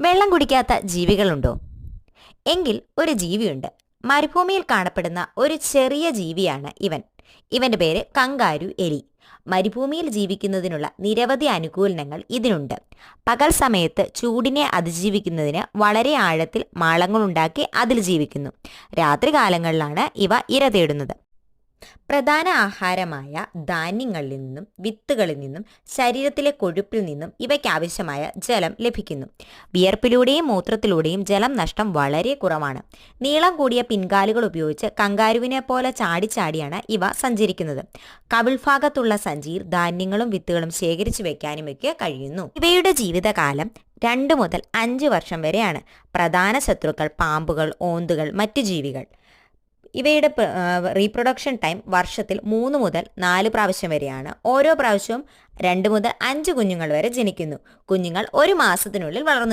വെള്ളം കുടിക്കാത്ത ജീവികളുണ്ടോ? എങ്കിൽ ഒരു ജീവിയുണ്ട്. മരുഭൂമിയിൽ കാണപ്പെടുന്ന ഒരു ചെറിയ ജീവിയാണ് ഇവൻ. ഇവന്റെ പേര് കങ്കാരു എലി. മരുഭൂമിയിൽ ജീവിക്കുന്നതിനുള്ള നിരവധി അനുകൂലനങ്ങൾ ഇതിനുണ്ട്. പകൽ സമയത്ത് ചൂടിനെ അതിജീവിക്കുന്നതിന് വളരെ ആഴത്തിൽ മാളങ്ങളുണ്ടാക്കി അതിൽ ജീവിക്കുന്നു. രാത്രികാലങ്ങളിലാണ് ഇവ ഇര തേടുന്നത്. പ്രധാന ആഹാരമായ ധാന്യങ്ങളിൽ നിന്നും വിത്തുകളിൽ നിന്നും ശരീരത്തിലെ കൊഴുപ്പിൽ നിന്നും ഇവയ്ക്ക് ആവശ്യമായ ജലം ലഭിക്കുന്നു. വിയർപ്പിലൂടെയും മൂത്രത്തിലൂടെയും ജലം നഷ്ടം വളരെ കുറവാണ്. നീളം കൂടിയ പിൻകാലുകൾ ഉപയോഗിച്ച് കങ്കാരുവിനെ പോലെ ചാടിച്ചാടിയാണ് ഇവ സഞ്ചരിക്കുന്നത്. കവിൾഭാഗത്തുള്ള സഞ്ചിയിൽ ധാന്യങ്ങളും വിത്തുകളും ശേഖരിച്ചു വെക്കാനും ഒക്കെ കഴിയുന്നു. ഇവയുടെ ജീവിതകാലം രണ്ട് മുതൽ അഞ്ച് വർഷം വരെയാണ്. പ്രധാന ശത്രുക്കൾ പാമ്പുകൾ ഓന്തുകൾ മറ്റു ജീവികൾ. ഇവയുടെ റീപ്രൊഡക്ഷൻ ടൈം വർഷത്തിൽ മൂന്ന് മുതൽ നാല് പ്രാവശ്യം വരെയാണ്. ഓരോ പ്രാവശ്യവും രണ്ട് മുതൽ അഞ്ച് കുഞ്ഞുങ്ങൾ വരെ ജനിക്കുന്നു. കുഞ്ഞുങ്ങൾ ഒരു മാസത്തിനുള്ളിൽ വളർന്നു